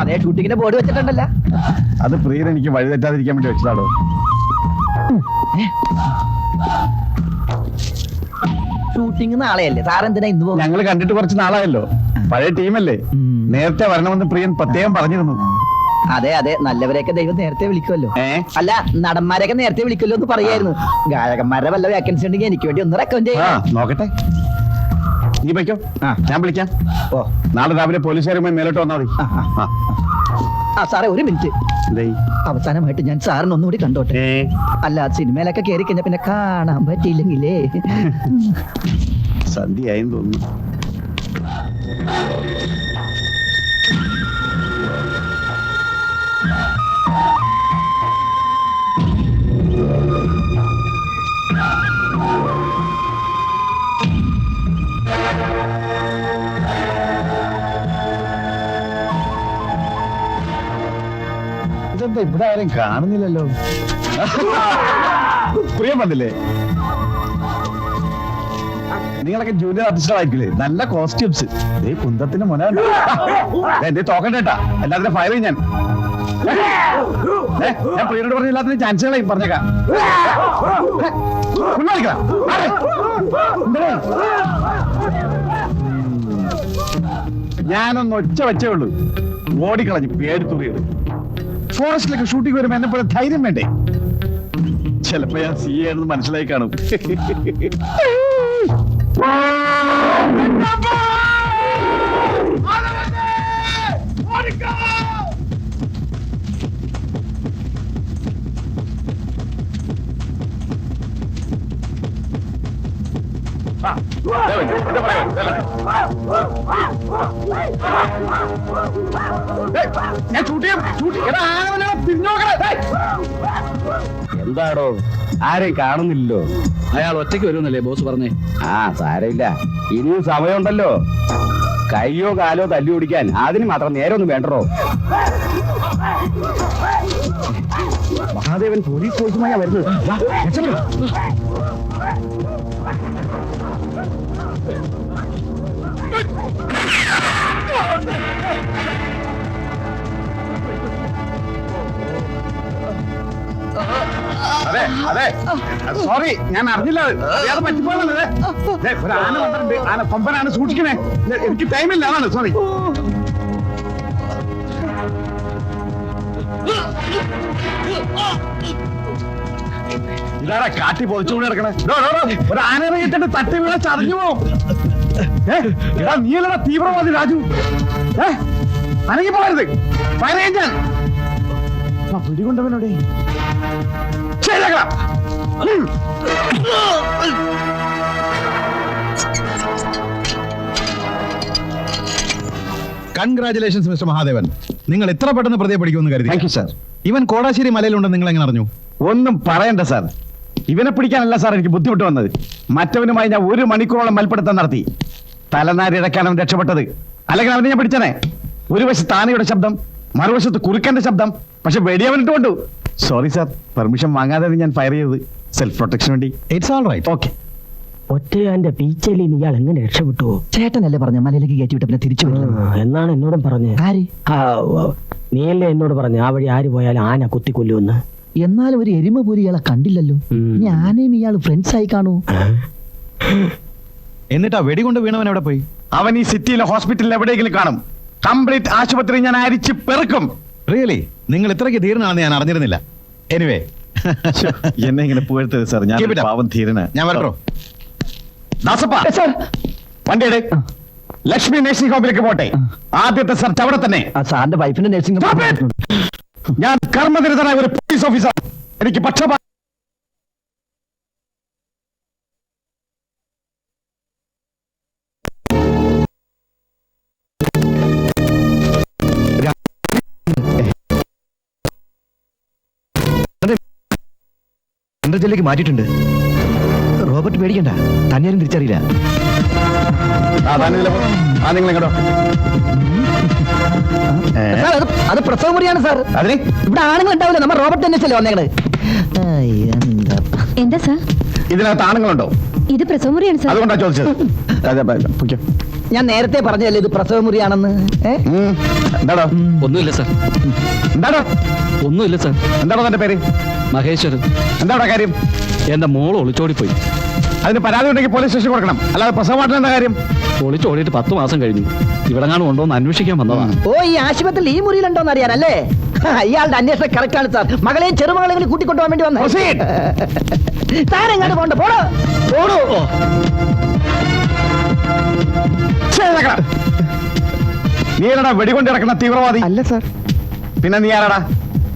അതെ ഷൂട്ടിങ്ങിന്റെ ബോർഡ് വെച്ചിട്ടുണ്ടല്ല. അത് പ്രിയൻ എനിക്ക് വഴി തെറ്റാതിരിക്കാൻ വേണ്ടി വെച്ചതാണോ ഷൂട്ടിംഗ് നാളെയല്ലേ? സാർ എന്തിനാ ഇന്ന് പോകും ഞങ്ങൾ കണ്ടിട്ട് കുറച്ച് നാളായല്ലോ. പഴയ ടീമല്ലേ. നേരത്തെ വരണമെന്ന് പ്രിയൻ പ്രത്യേകം പറഞ്ഞിരുന്നു. അതെ അതെ. നല്ലവരെയൊക്കെ ദൈവം നേരത്തെ വിളിക്കുമല്ലോ. അല്ല നടന്മാരെയൊക്കെ നേരത്തെ വിളിക്കുമല്ലോ എന്ന് പറയായിരുന്നു. ഗായകന്മാരുടെ വല്ല വേക്കൻസി ഉണ്ടെങ്കിൽ എനിക്ക് വേണ്ടി ഒന്ന് റെക്കമെൻഡ് ആ ചെയ്യാം നോക്കട്ടെ. നീ വയ്ക്കോ ആ. ഞാൻ വിളിക്കാം. ഓ നാളെ രാവിലെ പോലീസുകാരുമായി മേലോട്ട് വന്നാൽ മതി. ആ, സാറേ ഒരു മിനിറ്റ്. അവസാനമായിട്ട് ഞാൻ സാറിന് ഒന്നുകൂടി കണ്ടോട്ടെ. അല്ല സിനിമയിലൊക്കെ കയറി കഴിഞ്ഞാൽ പിന്നെ കാണാൻ പറ്റിയില്ലെങ്കിലേ. സന്ധ്യയായെന്ന് തോന്നുന്നു. ഇവിടെ ആരും കാണുന്നില്ലല്ലോ. പ്രിയം വന്നില്ലേ? നിങ്ങളൊക്കെ ജൂനിയർ ആർട്ടിസ്റ്റുകളായിരിക്കില്ലേ നല്ല കോസ്റ്റ്യൂംസ് ഈ കുന്തത്തിന് മുന എന്റെ തോക്കണ്ടേട്ടാ എല്ലാത്തിനും ഫയർ ഞാൻ. ഞാൻ പ്രിയനോട് പറഞ്ഞ എല്ലാത്തിനും ചാൻസുകളായി പറഞ്ഞേക്കാം? ഞാനൊന്ന് ഒച്ച വെച്ചേ ഉള്ളൂ. ഓടിക്കളഞ്ഞു പേടിത്തുറിയത് ഫോറസ്റ്റിലൊക്കെ ഷൂട്ടിംഗ് വരുമ്പോ എന്നെ പോലെ ധൈര്യം വേണ്ടേ? ചിലപ്പോ ഞാൻ സി ആണെന്ന് മനസ്സിലായി കാണും. എന്താടോ? ആരെയും കാണുന്നില്ലല്ലോ. അയാൾ ഒറ്റയ്ക്ക് വരുമെന്നല്ലേ ബോസ് പറഞ്ഞേ? ആ സാരമില്ല. ഇനിയും സമയമുണ്ടല്ലോ. കയ്യോ കാലോ തല്ലി ഓടിക്കാൻ അതിന് മാത്രം നേരമൊന്നും വേണ്ടോ മഹാദേവൻ പോലീസ് ഫോഴ്സുമായി വരുന്നത്. അതെ അതെ. സോറി ഞാൻ അറിഞ്ഞില്ല അത്. ദേ, ഒരു ആന വന്നിട്ടുണ്ട്. ആന കൊമ്പനാണ് സൂക്ഷിക്കണേ. എനിക്ക് ടൈമില്ല അതാണ് സോറി ഇതാരാ കാട്ടി പൊതിച്ചുകൊണ്ട് കിടക്കണേ ഒരു ആന ഇറങ്ങിയിട്ടുണ്ട് തട്ടി വീണ ചതഞ്ഞു പോവും. എടാ നീയല്ലടാ തീവ്രവാദി രാജു. ഏ അനങ്ങി പോകരുത് പറയാൻ ഞാൻ ആ, പിടികൊണ്ടവനോടെ. ശരിയാക്കാം. കൺഗ്രാചുലേഷൻസ് മിസ്റ്റർ മഹാദേവൻ നിങ്ങൾ ഇത്ര പെട്ടെന്ന് പ്രതിയെ പഠിക്കുമെന്ന് കരുതി. താങ്ക് യു സാർ ഇവൻ കോടാശ്ശേരി മലയിലുണ്ടെന്ന് നിങ്ങൾ എങ്ങനെ അറിഞ്ഞു? ഒന്നും പറയണ്ട സാർ ഇവനെ പിടിക്കാനല്ല സാർ എനിക്ക് ബുദ്ധിമുട്ട് വന്നത്. മറ്റവനുമായി ഞാൻ ഒരു മണിക്കൂറോളം മൽപ്പിടുത്തം നടത്തി. തലനാരിഴക്കാൻ അവൻ രക്ഷപ്പെട്ടത്. അല്ലെങ്കിൽ അവനെ ഞാൻ പിടിച്ചനെ. ഒരു വശത്ത് ആനയുടെ ശബ്ദം മറുവശത്ത് കുറുക്കന്റെ ശബ്ദം പക്ഷെ വെടിയവനിട്ട് കൊണ്ടു സോറി സാർ പെർമിഷൻ വാങ്ങാതെ ഞാൻ ഫയർ ചെയ്തത്. സെൽഫ് പ്രൊട്ടക്ഷൻ വേണ്ടി. ഇറ്റ്സ് ഓൾ റൈറ്റ് ഓക്കെ ഒറ്റയാന്റെ ബീച്ചലിൽ ഇയാൾ എങ്ങനെ രക്ഷപ്പെട്ടു ചേട്ടനല്ലേ പറഞ്ഞ മലയിലേക്ക് കയറ്റി വിട്ട പിന്നെ തിരിച്ചു എന്നാണ് എന്നോടും പറഞ്ഞത് ആര്? അല്ലേ നീയല്ലേ എന്നോട് പറഞ്ഞു ആ വഴി ആര് പോയാലും ആന കുത്തിക്കൊല്ലുമെന്ന്. എന്നാലും ഒരു എരുമ പോലും ഇയാളെ കണ്ടില്ലല്ലോ. ഞാനേം ഇയാൾ ഫ്രണ്ട്സ് ആയി കാണൂ എന്നിട്ടാ ആ വെടികൊണ്ട് വീണവൻ എവിടെ പോയി? അവൻ ഈ സിറ്റിയിലെ ഹോസ്പിറ്റലിൽ എവിടെയെങ്കിലും കാണും. കംപ്ലീറ്റ് ആശുപത്രി ഞാൻ അരിച്ച് പെറുക്കും. റിയലി നിങ്ങൾ ഇത്രയ്ക്ക് ധീരനാണെന്ന് ഞാൻ അറിഞ്ഞിരുന്നില്ല. എനിവേ എന്നെ ഇങ്ങനെ പുകഴ്ത്തത് സാർ ഞാൻ പാവം ധീരന്. ഞാൻ വരട്ടോ. ദാസപ്പ. സാർ. വണ്ടിയുടെ ലക്ഷ്മി നഴ്സിംഗ് ഹോമിലേക്ക് പോട്ടെ. ആദ്യത്തെ സെർച്ച് അവിടെ തന്നെ. ആ സാറിന്റെ വൈഫിന്റെ നഴ്സിംഗ്! ഞാൻ കർമ്മനിരതനായ ഒരു പോലീസ് ഓഫീസർ എനിക്ക് പക്ഷപാ ജില്ലയ്ക്ക് മാറ്റിയിട്ടുണ്ട്. റോബർട്ട് പേടിക്കണ്ട. തന്നെയാരും തിരിച്ചറിയില്ല. ആ നിങ്ങൾ എങ്ങോട്ടോ സാർ അത് അത് പ്രസവ മുറിയാണ് സാർ. അതിന്? ഇവിടെ ആണുങ്ങൾ ഉണ്ടാവില്ല. നമ്മൾ റോബർട്ട് അന്വേഷിച്ചല്ലേ വന്നേക്കണത്. ഏയ്, എന്താ? എന്താ സാർ? ഇതിനകത്ത് ആണുങ്ങളുണ്ടോ? ഇത് പ്രസവമുറിയാണ് സാർ. അതുകൊണ്ടാ ചോദിച്ചത്. ഞാൻ നേരത്തെ പറഞ്ഞല്ലേ ഇത് പ്രസവ മുറിയാണെന്ന്? എന്താടോ? ഒന്നുമില്ല സാർ. എന്താടോ? ഒന്നുമില്ല സാർ. എന്താടോ തന്റെ പേര്? മഹേശ്വരൻ. എന്താടോ കാര്യം? എന്റെ മോൾ ഒളിച്ചോടിപ്പോയി. അതിന് പരാതി ഉണ്ടെങ്കിൽ പോലീസ് സ്റ്റേഷൻ കൊടുക്കണം. അല്ലാതെ പ്രസവമായിട്ട് എന്താ കാര്യം? പൊളിച്ച് ഓടിയിട്ട് പത്ത് മാസം കഴിഞ്ഞു. ഇവിടെങ്ങാനും ഉണ്ടോ എന്ന് അന്വേഷിക്കാൻ വന്നതാണ് ഓ ഈ ആശുപത്രിയിൽ ഈ മുറിയിലുണ്ടോന്ന് അറിയാനല്ലേ? ഇയാളുടെ അന്വേഷണം കറക്റ്റ് ആണ് സാർ മകളെയും ചെറുമകളെയും കൂടി കൂട്ടിക്കൊണ്ടുപോകാൻ വേണ്ടി വന്നു. താൻ എങ്ങോട്ട് പോണ്ട പോടോ. പോടോ. ഛേ, ഇതാക്കടാ. നീ ആരടാ വെടികൊണ്ട് ഇറക്കുന്ന തീവ്രവാദി. അല്ല സാർ പിന്നെ നീ ആരാടാ?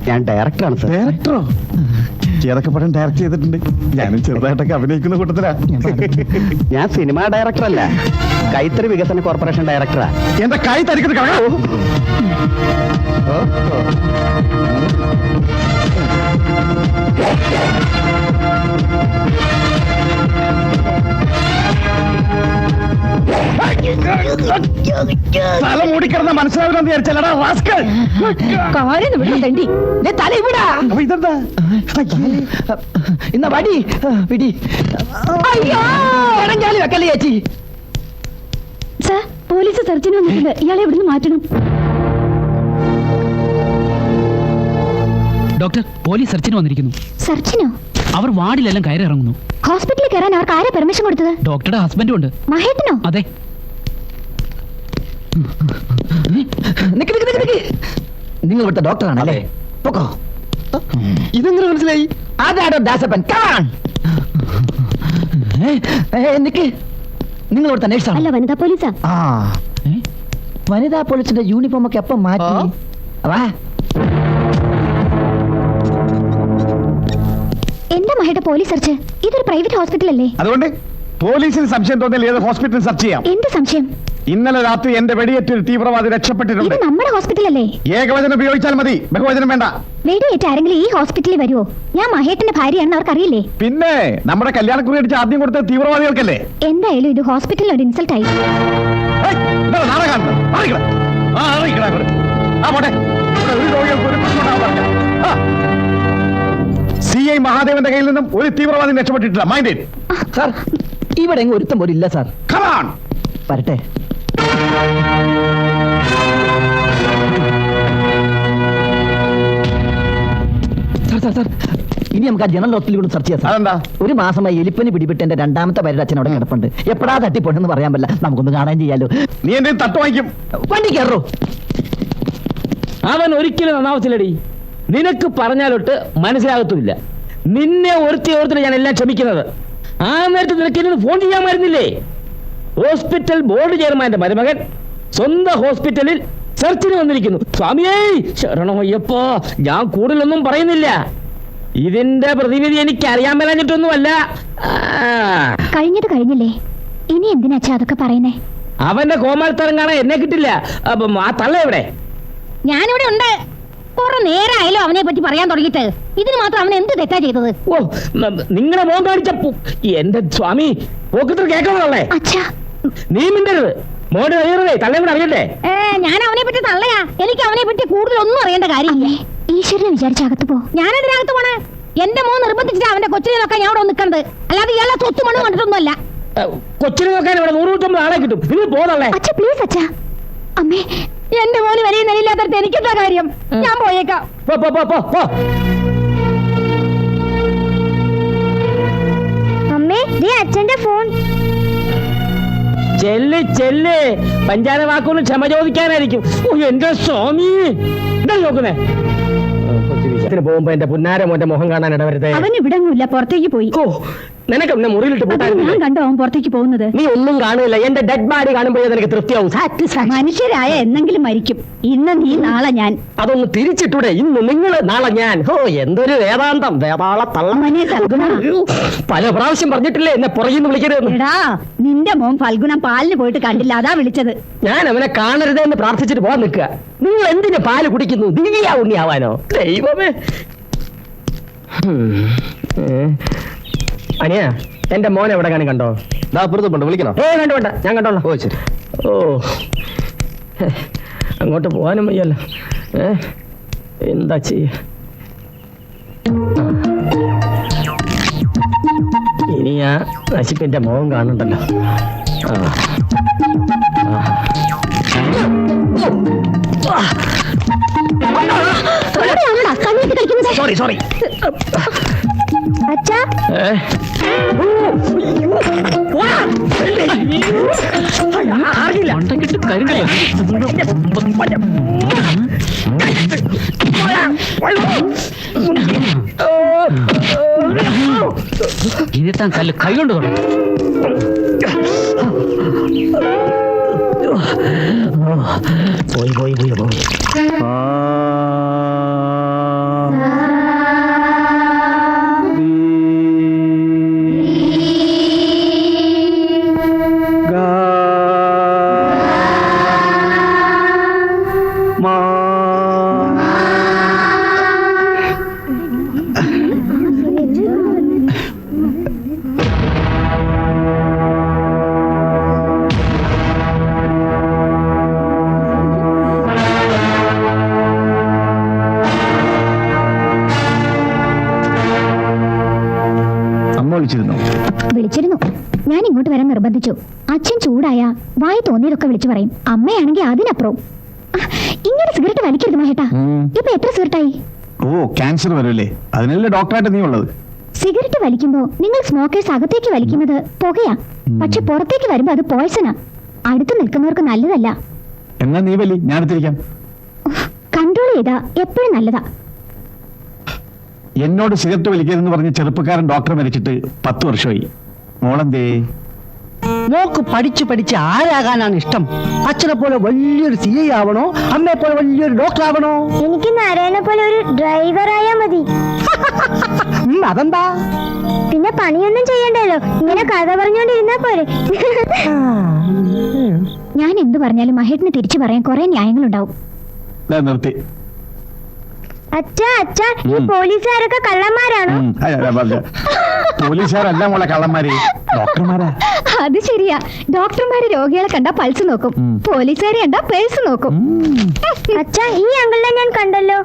ഞാൻ ഡയറക്ടറാണ് സാർ ഡയറക്ടറോ ഏതൊക്കെ പടം ഡയറക്ട് ചെയ്തിട്ടുണ്ട്. ഞാനും ചെറുതായിട്ടൊക്കെ അഭിനയിക്കുന്ന കൂട്ടത്തിലാ. ഞാൻ സിനിമാ ഡയറക്ടർ അല്ല കൈത്തറി വികസന കോർപ്പറേഷൻ ഡയറക്ടറാ. എന്റെ കൈ തരിക്കുന്നത് കളയാ തല മൂടിക്കിടന്ന മനസ്സിലാവില്ലെന്ന് വിചാരിച്ചല്ലടാ റാസ്കൽ. കാര്യം ഇവിടെ തണ്ടി. ദേ തല ഇവിടാ. അപ്പൊ ഇതെന്താ? ഇന്ന വടി പിടി. അയ്യോ വെക്കല്ലേ ചേച്ചി. സർ പോലീസ് സെർച്ചിന് വന്നിട്ടുണ്ട്. ഇയാളെ ഇവിടുന്ന് മാറ്റണം? ഡോക്ടർ പോലീസ് സെർച്ചിന് വന്നിരിക്കുന്നു. സെർച്ചിനോ അവർ വാർഡിലെല്ലാം കയറി ഇറങ്ങുന്നു ഹോസ്പിറ്റലിൽ കയറാൻ അവർക്ക് ആരാ പെർമിഷൻ കൊടുത്തത്? ഡോക്ടറുടെ ഹസ്ബൻഡും ഉണ്ട്. മഹേട്ടനോ? അതെ. നിക്ക് നിക്ക് നിക്ക് നിക്ക്. നിങ്ങൾ ഇവിടുത്തെ ഡോക്ടറാണല്ലേ പൊക്കോ. ഇതെങ്ങനെ മനസ്സിലായി? അതാടോ ദാസപ്പൻ. കാൺ നിക്ക്. നിങ്ങൾ ഇവിടുത്തെ അല്ല വനിതാ പോലീസാ. ആ. വനിതാ പോലീസിന്റെ യൂണിഫോം ഒക്കെ എപ്പം മാറ്റി? വാ. എന്താ മഹേട്ട പോലീസ് സെർച്ച്? ഇതൊരു പ്രൈവറ്റ് ഹോസ്പിറ്റൽ അല്ലേ? അതുകൊണ്ട് പോലീസിന് സംശയം തോന്നിയാൽ ഏത് ഹോസ്പിറ്റൽ സെർച്ച് ചെയ്യാം? എന്ത് സംശയം? ഇന്നലെ രാത്രി എന്റെ വെടിയേറ്റ് ഒരു തീവ്രവാദി ഇത് രക്ഷപ്പെട്ടിട്ടുണ്ട് നമ്മുടെ ഹോസ്പിറ്റൽ അല്ലേ? ഏകവചനം ഉപയോഗിച്ചാൽ മതി. ബഹുവചനം വേണ്ട. വെടിയേറ്റ് ആരെങ്കിലും ഈ ഹോസ്പിറ്റലിൽ വരുമോ ഞാൻ മഹേട്ടന്റെ ഭാര്യയാണെന്ന് അവർക്കറിയില്ലേ? പിന്നെ നമ്മുടെ കല്യാണക്കുറി അടിച്ച് ആദ്യം കൊടുത്ത തീവ്രവാദികൾക്കല്ലേ? എന്തായാലും ഇത് ഹോസ്പിറ്റലിൽ ഒരു ഇൻസൾട്ട് ആയി. ആ, ആ, പോട്ടെ. ഒരു ഒരു രോഗികൾക്ക് ഒരു പ്രശ്നം ഐ മഹാദേവന്റെ കയ്യിൽ നിന്നും ഒരു തീവ്രവാദി രക്ഷപ്പെട്ടിട്ടില്ല. മൈൻഡ് സാർ ഇവിടെ എങ്ങും ഒരുത്തം പോലും ഇല്ല സാർ. കമാൺ വരട്ടെ. Sir sir sir. ഇനി നമുക്ക് ആ ജനറൽ ഹോസ്പിറ്റലിൽ സെർച്ച് ചെയ്യാം സാർ. അതെന്താ? ഒരു മാസമായി എലിപ്പനി പിടിപെട്ട് എന്റെ രണ്ടാമത്തെ പേരുടെ അച്ഛൻ അവിടെ കിടപ്പുണ്ട്. എപ്പോഴാ തട്ടിപ്പോണെന്ന് പറയാൻ പറ്റില്ല. നമുക്കൊന്ന് കാണാൻ ചെയ്യാലോ. നീ എന്റെ തട്ട് വാങ്ങിക്കും? വണ്ടി കയറോ. അവൻ ഒരിക്കലും നന്നാവത്തില്ലടി. നിനക്ക് പറഞ്ഞാലൊട്ട് മനസ്സിലാകത്തുമില്ല. നിന്നെ ഒരുത്തി ഓർത്തിട്ട് ഞാൻ എല്ലാം ക്ഷമിക്കുന്നത്. ആ നേരത്തെ നിനക്ക് എന്നോട് ഫോൺ ചെയ്യാമായിരുന്നില്ലേ ഹോസ്പിറ്റൽ ബോർഡ് ചെയർമാന്റെ മരുമകൻ സ്വന്തം ഹോസ്പിറ്റലിൽ സെർച്ചിന് വന്നിരിക്കുന്നു. സ്വാമിയേ ശരണമയ്യപ്പോ ഞാൻ കൂടുതലൊന്നും പറയുന്നില്ല. ഇതിന്റെ പ്രതിവിധി എനിക്ക് അറിയാൻ മേലാഞ്ഞിട്ടൊന്നുമല്ല കഴിഞ്ഞത് കഴിഞ്ഞില്ലേ? ഇനി എന്തിനാ അതൊക്കെ പറയുന്നേ? അവന്റെ കോമാളിത്തരം കാണാൻ എന്നെ കിട്ടില്ല. അപ്പം ആ തള്ള എവിടെ? ഞാനിവിടെ ഉണ്ട്. കുറെ നേരമായാലും അവനെ പറ്റി പറയാൻ തുടങ്ങിയിട്ട്. ഇതിന് മാത്രം അവൻ എന്ത് തെറ്റാ ചെയ്തത്? ഓ നിങ്ങളെ മോൻ കാണിച്ച എന്റെ സ്വാമി പോക്കത്തിൽ നീ മിണ്ടരുത്. മോനെ അറിയരുതേ തള്ളേ കൂടെ അറിയണ്ടേ? ഞാൻ അവനെ പറ്റി തള്ളയാ. എനിക്ക് അവനെ പറ്റി കൂടുതൽ ഒന്നും അറിയേണ്ട കാര്യമില്ല. ഈശ്വരനെ വിചാരിച്ച അകത്ത് പോ. ഞാൻ എന്തിനകത്ത് പോണേ? എന്റെ മോൻ നിർബന്ധിച്ചിട്ട് അവന്റെ കൊച്ചിനെ നോക്കാൻ ഞാൻ അവിടെ നിൽക്കണത് അല്ലാതെ ഇയാളെ സ്വത്ത് മണ്ണ് കണ്ടിട്ടൊന്നുമല്ല. കൊച്ചിനെ നോക്കാൻ ഇവിടെ നൂറുനൂറ്റമ്പത് ആളെ കിട്ടും. നിങ്ങൾ പോതള്ളേ അച്ഛ പ്ലീസ് അച്ഛ. അമ്മേ എന്റെ മോന് വലിയ നിലയില്ലാത്തടത്ത് എനിക്കെന്താ കാര്യം? ഞാൻ പോയേക്കാം. പോ പോ പോ പോ. അമ്മേ അച്ഛന്റെ ഫോൺ ചെല്ല് ചെല്ല്. പഞ്ചാര വാക്കൊന്ന് ക്ഷമ ചോദിക്കാനായിരിക്കും. ഓ എന്റെ സ്വാമി. എന്താ നോക്കുന്നേ പോകുമ്പോ എന്റെ പുന്നാര മോന്റെ മുഖം കാണാൻ ഇടവരുതേ. അവൻ ഇവിടെ പുറത്തേക്ക് പോയി. ഓ നിനക്ക് എന്നെ മുറിയിലിട്ട് ഞാൻ കണ്ടോ അവൻ പുറത്തേക്ക് പോകുന്നത്? നീ ഒന്നും കാണുന്നില്ല എന്റെ ഡെഡ് ബോഡി കാണുമ്പോഴേ നിനക്ക് തൃപ്തിയാവും. സാറ്റിസ്ഫാക്ഷൻ മനുഷ്യരായ എന്നെങ്കിലും മരിക്കും. ഇന്ന് നീ നാളെ ഞാൻ. അതൊന്ന് തിരിച്ചിട്ടൂടെ. ഇന്ന് നിങ്ങൾ നാളെ ഞാൻ. ഹോ എന്തൊരു വേദാന്തം. വേതാള തള്ളമനെ. പല പ്രാവശ്യം പറഞ്ഞിട്ടില്ലേ എന്നെ പുറകിന്ന് വിളിക്കരുത് എടാ നിന്റെ മോൻ ഫൽഗുണം പാലിന് പോയിട്ട് കണ്ടില്ല. അതാ വിളിച്ചത്. ഞാൻ അവനെ കാണരുത് എന്ന് പ്രാർത്ഥിച്ചിട്ട് പോകാൻ നിൽക്കുക. നിങ്ങൾ എന്തിന് പാൽ കുടിക്കുന്നു? ദിവ്യ ഉണ്ണിയാവാനോ ദൈവമേ. അനിയ എന്റെ മോനെ എവിടെ കാണി കണ്ടോ? അപ്പുറത്തുണ്ട് വിളിക്കണോ? ഏ വേണ്ട വേണ്ട ഞാൻ കണ്ടോളാം. ഓ ശരി. ഓ അങ്ങോട്ട് പോകാനും വയ്യല്ലോ. ഏ എന്താ ചെയ്യ? ഇനി ആ നശിപ്പിന്റെ മോൻ കാണണ്ടല്ലോ ആ എവിടെയാണോടാ കണ്ണീട്ട് കളിക്കുന്നത് സോറി സോറി അച്ഛാ മണ്ടക്കിട്ട് കരിങ്കല ഇനിത്താൻ കല്ല് കൈ കൊണ്ട് പോയി പോയി പോയി പോയി. അമ്മ നിർബന്ധിച്ചു അച്ഛൻ ചൂടായ വായി തോന്നിയതൊക്കെ വിളിച്ചു പറയും. അമ്മയാണെങ്കിൽ അതിനപ്പുറവും ഇങ്ങനെ സിഗരറ്റ് വലിക്കരുത് മഹേട്ടാ. ഇപ്പൊ എത്ര സിഗരറ്റായി? ഓ ക്യാൻസർ വരല്ലേ? അതിനല്ലേ ഡോക്ടറായിട്ട് നീ ഉള്ളത്? സിഗരറ്റ് വലിക്കുമ്പോ നിങ്ങൾ സ്മോക്കേഴ്സ് അകത്തേക്ക് വലിക്കുന്നത് പുകയാ. പക്ഷെ പുറത്തേക്ക് വരുമ്പോ അത് പോയ്സനാ അടുത്ത് നിൽക്കുന്നവർക്ക് നല്ലതല്ല. എന്നാ നീ വലി ഞാൻ എടുത്തിരിക്കാം. കൺട്രോൾ ചെയ്താ എപ്പോഴും നല്ലതാ. എന്നോട് സിഗരറ്റ് വലിക്കരുതെന്ന് പറഞ്ഞ ചെറുപ്പക്കാരൻ ഡോക്ടർ മരിച്ചിട്ട് പത്ത് വർഷമായി. മോളെന്തേ? മോക്ക് പഠിച്ച് പഠിച്ച് ആരാകാനാണ് ഇഷ്ടം? അച്ഛനെ പോലെ വലിയൊരു സി ഐ ആവണോ? അമ്മയെ പോലെ വലിയൊരു ഡോക്ടർ ആവണോ? എനിക്ക് നാരായണ പോലെ ഒരു ഡ്രൈവർ ആയാ മതി. അതെന്താ? പിന്നെ പണിയൊന്നും ചെയ്യണ്ടല്ലോ. ഇങ്ങനെ കഥ പറഞ്ഞോണ്ടിരുന്നാ പോരെ. ഞാൻ എന്ത് പറഞ്ഞാലും മഹേട്ടിന് തിരിച്ചു പറയാൻ കുറെ ന്യായങ്ങളുണ്ടാവും. നിർത്തി. അച്ഛാ അച്ഛാ ഈ. പോലീസുകാരൊക്കെ കള്ളന്മാരാണോ. പോലീസുകാരല്ല മോളെ കള്ളന്മാര്. ഡോക്ടർമാരാ? അത് ശരിയാ. ഡോക്ടർമാര് രോഗികളെ കണ്ടാ പൾസ് നോക്കും. പോലീസുകാരെ കണ്ടാ പേഴ്സ് നോക്കും. അച്ഛാ ഈ അങ്കിളിനെ ഞാൻ കണ്ടല്ലോ.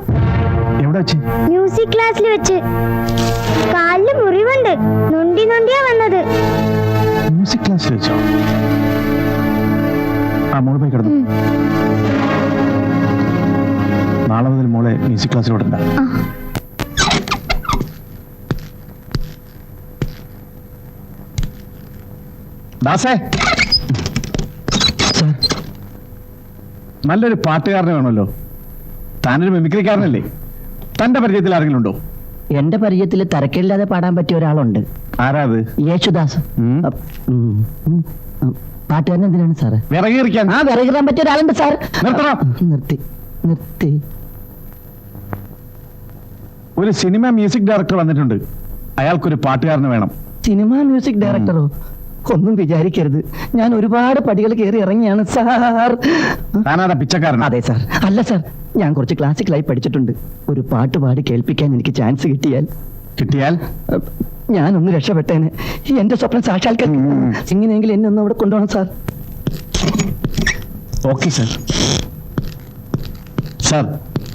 എവിടെ വെച്ച് മ്യൂസിക് ക്ലാസ്സിൽ വെച്ച്. കാലിൽ മുറിവുണ്ട്. നൊണ്ടി നൊണ്ടിയാ വന്നത്. മ്യൂസിക് ക്ലാസ്സിൽ വെച്ചോ? ആ മോൾ പോയി കിടന്നു. നാളെ മുതൽ മോളെ മ്യൂസിക് ആ. ദാസേ. നല്ലൊരു പാട്ടുകാരനെ വേണമല്ലോ. താനൊരു മിമിക്രിക്കാരനല്ലേ? തന്റെ പരിചയത്തിൽ ആരെങ്കിലും ഉണ്ടോ? എന്റെ പരിചയത്തിൽ തരക്കേടില്ലാതെ പാടാൻ പറ്റിയ ഒരാളുണ്ട്. ആരാത് യേശുദാസ്. പാട്ടുകാരൻ എന്തിനാണ് സാറ്? വിറകിറിക്കാൻ. ആ വിറകിറാൻ പറ്റിയ ഒരാളുണ്ട് സാർ. നിർത്തണം. നിർത്തി നിർത്തി. ഒരു സിനിമ മ്യൂസിക് ഡയറക്ടർ വന്നിട്ടുണ്ട്. അയാൾക്കൊരു പാട്ടുകാരന് വേണം. സിനിമ മ്യൂസിക് ഡയറക്ടറോ? ഒന്നും വിചാരിക്കരുത്. ഞാൻ ഒരുപാട് പടികൾ കയറി ഇറങ്ങിയാണ് സാർ. പിച്ചക്കാരൻ അതെ സാർ. അല്ല സാർ. ഞാൻ കുറച്ച് ക്ലാസിക്കലായി പഠിച്ചിട്ടുണ്ട്. ഒരു പാട്ട് പാടി കേൾപ്പിക്കാൻ എനിക്ക് ചാൻസ് കിട്ടിയാൽ. കിട്ടിയാൽ? ഞാൻ ഒന്ന് രക്ഷപ്പെട്ടേനെ. ഈ എന്റെ സ്വപ്നം സാക്ഷാത്കരിക്കും ഉം. ഇങ്ങനെയെങ്കിൽ എന്നെ ഒന്ന് അവിടെ കൊണ്ടുപോകണം സാർ. Okay sir. സർ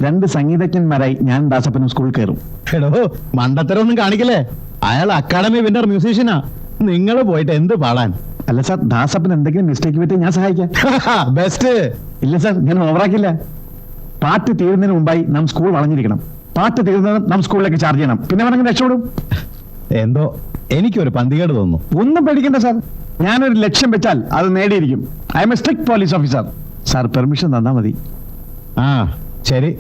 രണ്ട് സംഗീതജ്ഞന്മാരായി ഞാൻ ദാസപ്പനും സ്കൂളിൽ കയറും. എടോ മണ്ടത്തരൊന്നും കാണിക്കല്ലേ? അയാൾ അക്കാഡമി വിന്നർ മ്യൂസീഷ്യനാ നിങ്ങൾ പോയിട്ട് എന്ത് പാടാൻ? അല്ല സാർ ദാസപ്പൻ എന്തെങ്കിലും മിസ്റ്റേക്ക് പറ്റി ഞാൻ സഹായിക്കാം. ബെസ്റ്റ് ഇല്ല സാർ ഞാൻ ഓവറാക്കില്ല. പാട്ട് തീരുന്നതിന് മുമ്പായി നാം സ്കൂൾ വളഞ്ഞിരിക്കണം. പാട്ട് തീരുന്നത് നാം സ്കൂളിലേക്ക് ചാർജ് ചെയ്യണം. പിന്നെ വേണമെങ്കിൽ രക്ഷപ്പെടും. എന്തോ എനിക്കൊരു പന്തികേട് തോന്നുന്നു. ഒന്നും പേടിക്കണ്ട സാർ. ഞാനൊരു ലക്ഷ്യം വെച്ചാൽ അത് നേടിയിരിക്കും. I'm a strict police officer sir permission തന്നാ മതി. ആ. ശരി.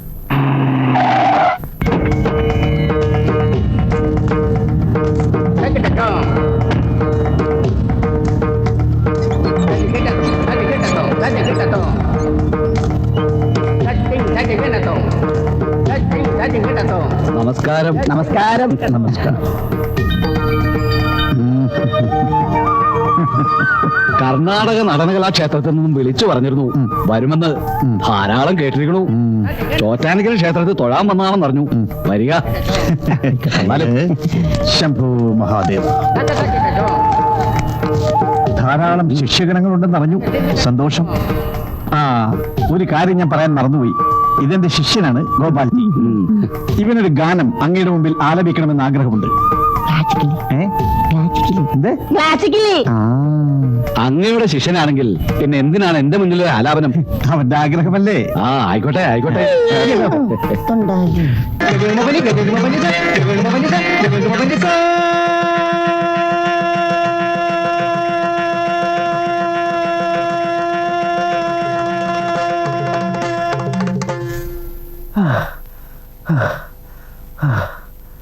నమస్కారం నమస్కారం నమస్కారం കർണാടക നടനകലാ ക്ഷേത്രത്തിൽ നിന്നും വിളിച്ചു പറഞ്ഞിരുന്നു. വരുമെന്ന് ധാരാളം കേട്ടിരിക്കണു. ചോറ്റാനിക്കൽ ക്ഷേത്രത്തിൽ തൊഴാൻ വന്നാണെന്ന് അറിഞ്ഞു. വരിക. ശംഭു മഹാദേവ്. ധാരാളം ശിഷ്യഗണങ്ങളുണ്ടെന്ന് അറിഞ്ഞു. സന്തോഷം. ആ ഒരു കാര്യം ഞാൻ പറയാൻ മറന്നുപോയി. ഇതെന്റെ ശിഷ്യനാണ് ഗോപാൽജി. ഇവനൊരു ഗാനം അങ്ങയുടെ മുമ്പിൽ ആലപിക്കണമെന്ന് ആഗ്രഹമുണ്ട്. ക്ലാസിക്കലി ഏ? ക്ലാസിക്കലി എന്തേ? ക്ലാസിക്കലി ആ. അങ്ങയുടെ ശിഷ്യനാണെങ്കിൽ പിന്നെ എന്തിനാണ് എന്റെ മുന്നിൽ ആലാപനം? അവന്റെ ആഗ്രഹമല്ലേ? ആ ആയിക്കോട്ടെ ആയിക്കോട്ടെ.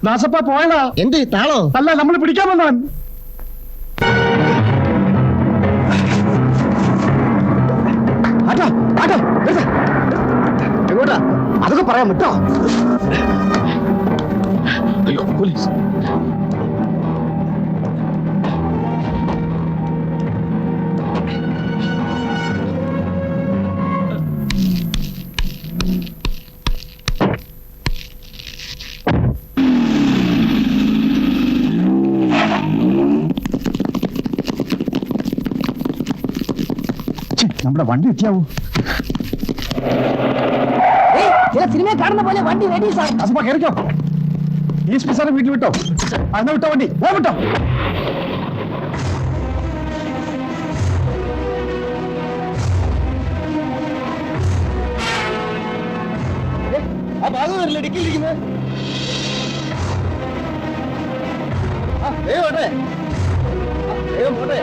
ദാസപ്പ പോയടാ. എന്ത് താളോ? അല്ല നമ്മൾ പിടിക്കാൻ വന്നവൻ. ആട്ടോ ആട്ടോ നിർത്ത്. എങ്ങോട്ടാ? അതൊക്കെ പറയാൻ വിട്ടോ? അയ്യോ പോലീസ്. ഛെ, നമ്മുടെ വണ്ടി എത്തിയാവൂ? ചില സിനിമ കാണുന്ന പോലെ വണ്ടി റെഡി സാർ ദാസപ്പ കയറിക്കോ ഈ സ്പെസാറെ വീട്ടിൽ വിട്ടോ? അന്ന് വിട്ടോ വണ്ടി. ഓ വിട്ടോ. ആ ഭാഗം വരില്ല ഡിക്കിലിരിക്കുന്നത് ആ വേഗം ഓട്ടെ. വേഗം പോട്ടെ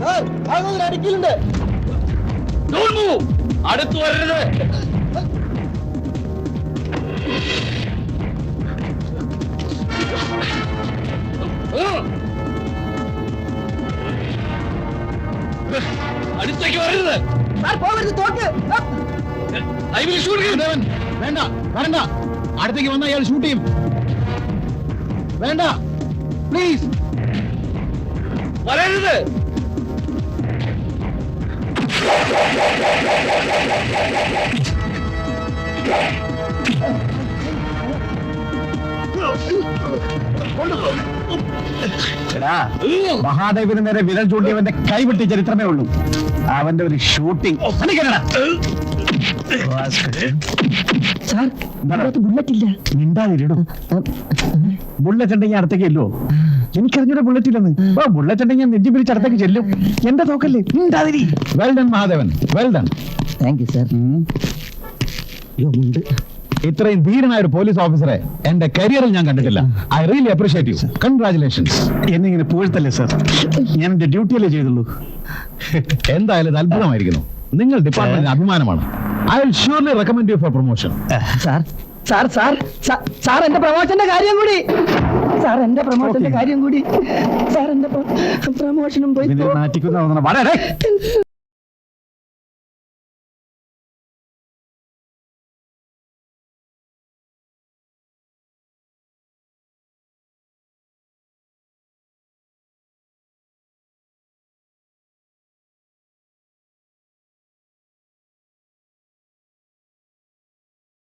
സാർ ഭാഗം അടിക്കലുണ്ട് അടുത്തു വരരുത്. അടുത്തേക്ക് വരരുത്. സാർ പോകരുത് തോക്ക്. ഐ വിൽ ഷൂട്ട് യു വേണ്ട വരണ്ട. അടുത്തേക്ക് വന്ന അയാൾ ഷൂട്ട് ചെയ്യും. വേണ്ട പ്ലീസ് വരരുത്. മഹാദേവിന് നേരെ വിരൽ ചൂണ്ടിയവന്റെ കൈവിട്ടി ചരിത്രമേ ഉള്ളൂ. അവന്റെ ഒരു ഷൂട്ടിംഗ് ബുള്ളറ്റ് ഇല്ല മിണ്ടാതിരിടും. ബുള്ളറ്റ് ഉണ്ടെങ്കിൽ അടുത്തേക്ക് ഇല്ലോ എനിക്കറിഞ്ഞൂടെ ബുള്ളറ്റ് ഇല്ലെന്ന്. ആ. ബുള്ളറ്റ് ഉണ്ടെങ്കിൽ ഞാൻ നെഞ്ചി പിരിച്ച് അടുത്തേക്ക് ചെല്ലും. എന്റെ തോക്കല്ലേ? ഉണ്ടാതിരി well done Mahadevan well done thank you sir ഇത്രയും ധീരനായ ഒരു പോലീസ് ഓഫീസറെ എന്റെ കരിയറിൽ ഞാൻ കണ്ടിട്ടില്ല. I really appreciate you congratulations എന്നെ ഇങ്ങനെ പൂഴ്ത്തല്ലേ സർ ഞാൻ എന്റെ ഡ്യൂട്ടിയല്ലേ ചെയ്തുള്ളൂ? എന്തായാലും ഇത് അത്ഭുതമായിരിക്കുന്നു. നിങ്ങൾ ഡിപ്പാർട്ട്മെന്റിന് അഭിമാനമാണ്. I will surely recommend you for promotion sir sir sir sir, എന്റെ പ്രമോഷന്റെ കാര്യം കൂടി. സാർ എന്റെ പ്രമോഷന്റെ കാര്യം കൂടി. സാർ എന്റെ പ്രമോഷനും പോയി